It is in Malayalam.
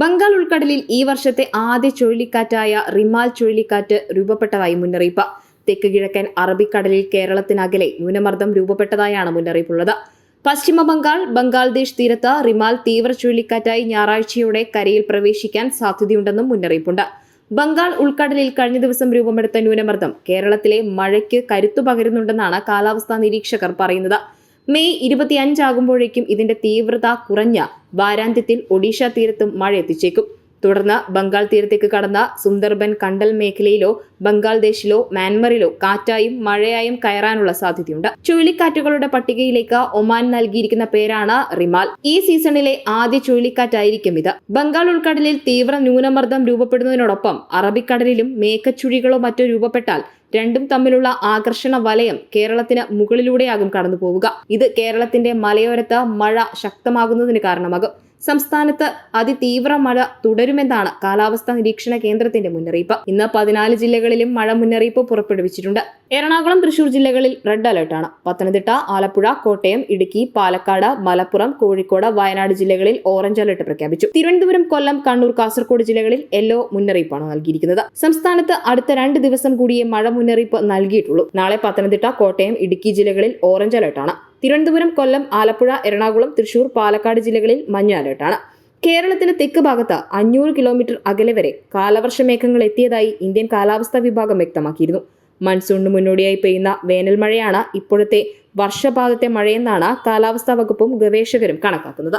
ബംഗാൾ ഉൾക്കടലിൽ ഈ വർഷത്തെ ആദ്യ ചുഴലിക്കാറ്റായ റിമാൽ ചുഴലിക്കാറ്റ് രൂപപ്പെട്ടതായി മുന്നറിയിപ്പ്. തെക്ക് കിഴക്കൻ അറബിക്കടലിൽ കേരളത്തിനകലെ ന്യൂനമർദ്ദം രൂപപ്പെട്ടതായാണ് മുന്നറിയിപ്പുള്ളത്. പശ്ചിമ ബംഗാൾ ബംഗാൾദേശ് തീരത്ത് റിമാൽ തീവ്ര ചുഴലിക്കാറ്റായി ഞായറാഴ്ചയോടെ കരയിൽ പ്രവേശിക്കാൻ സാധ്യതയുണ്ടെന്നും മുന്നറിയിപ്പുണ്ട്. ബംഗാൾ ഉൾക്കടലിൽ കഴിഞ്ഞ ദിവസം രൂപമെടുത്ത ന്യൂനമർദ്ദം കേരളത്തിലെ മഴയ്ക്ക് കരുത്തു പകരുന്നുണ്ടെന്നാണ് കാലാവസ്ഥാ നിരീക്ഷകർ പറയുന്നത്. മെയ് ഇരുപത്തിയഞ്ചാകുമ്പോഴേക്കും ഇതിന്റെ തീവ്രത കുറഞ്ഞ വാരാന്ത്യത്തിൽ ഒഡീഷ തീരത്തും മഴ എത്തിച്ചേക്കും. തുടർന്ന് ബംഗാൾ തീരത്തേക്ക് കടന്ന സുന്ദർബൻ കണ്ടൽ മേഖലയിലോ ബംഗാൾദേശിലോ മ്യാൻമറിലോ കാറ്റായും മഴയായും കയറാനുള്ള സാധ്യതയുണ്ട്. ചുഴലിക്കാറ്റുകളുടെ പട്ടികയിലേക്ക് ഒമാൻ നൽകിയിരിക്കുന്ന പേരാണ് റിമാൽ. ഈ സീസണിലെ ആദ്യ ചുഴലിക്കാറ്റായിരിക്കും ഇത്. ബംഗാൾ ഉൾക്കടലിൽ തീവ്ര ന്യൂനമർദ്ദം രൂപപ്പെടുന്നതിനോടൊപ്പം അറബിക്കടലിലും മേഘച്ചുഴികളോ മറ്റോ രൂപപ്പെട്ടാൽ രണ്ടും തമ്മിലുള്ള ആകർഷണ വലയം കേരളത്തിന് മുകളിലൂടെയാകും കടന്നു പോവുക ഇത് കേരളത്തിന്റെ മലയോരത്ത് മഴ ശക്തമാകുന്നതിന് കാരണമാകും. സംസ്ഥാനത്ത് അതിതീവ്ര മഴ തുടരുമെന്നാണ് കാലാവസ്ഥാ നിരീക്ഷണ കേന്ദ്രത്തിന്റെ മുന്നറിയിപ്പ്. ഇന്ന് പതിനാല് ജില്ലകളിലും മഴ മുന്നറിയിപ്പ് പുറപ്പെടുവിച്ചിട്ടുണ്ട്. എറണാകുളം തൃശൂർ ജില്ലകളിൽ റെഡ് അലർട്ടാണ് പത്തനംതിട്ട ആലപ്പുഴ കോട്ടയം ഇടുക്കി പാലക്കാട് മലപ്പുറം കോഴിക്കോട് വയനാട് ജില്ലകളിൽ ഓറഞ്ച് അലർട്ട് പ്രഖ്യാപിച്ചു. തിരുവനന്തപുരം കൊല്ലം കണ്ണൂർ കാസർഗോഡ് ജില്ലകളിൽ യെല്ലോ മുന്നറിയിപ്പാണ് നൽകിയിരിക്കുന്നത്. സംസ്ഥാനത്ത് അടുത്ത രണ്ട് ദിവസം കൂടിയേ മഴ മുന്നറിയിപ്പ് നൽകിയിട്ടുള്ളൂ. നാളെ പത്തനംതിട്ട കോട്ടയം ഇടുക്കി ജില്ലകളിൽ ഓറഞ്ച് അലർട്ടാണ്. തിരുവനന്തപുരം കൊല്ലം ആലപ്പുഴ എറണാകുളം തൃശൂർ പാലക്കാട് ജില്ലകളിൽ മഞ്ഞ അലേർട്ടാണ് കേരളത്തിന് തെക്ക് ഭാഗത്ത് അഞ്ഞൂറ് കിലോമീറ്റർ അകലെ വരെ കാലവർഷ മേഘങ്ങൾ എത്തിയതായി ഇന്ത്യൻ കാലാവസ്ഥാ വിഭാഗം വ്യക്തമാക്കിയിരുന്നു. മൺസൂണിന് മുന്നോടിയായി പെയ്യുന്ന വേനൽ മഴയാണ് ഇപ്പോഴത്തെ വർഷപാതത്തെ മഴയെന്നാണ് കാലാവസ്ഥാ വകുപ്പും ഗവേഷകരും കണക്കാക്കുന്നത്.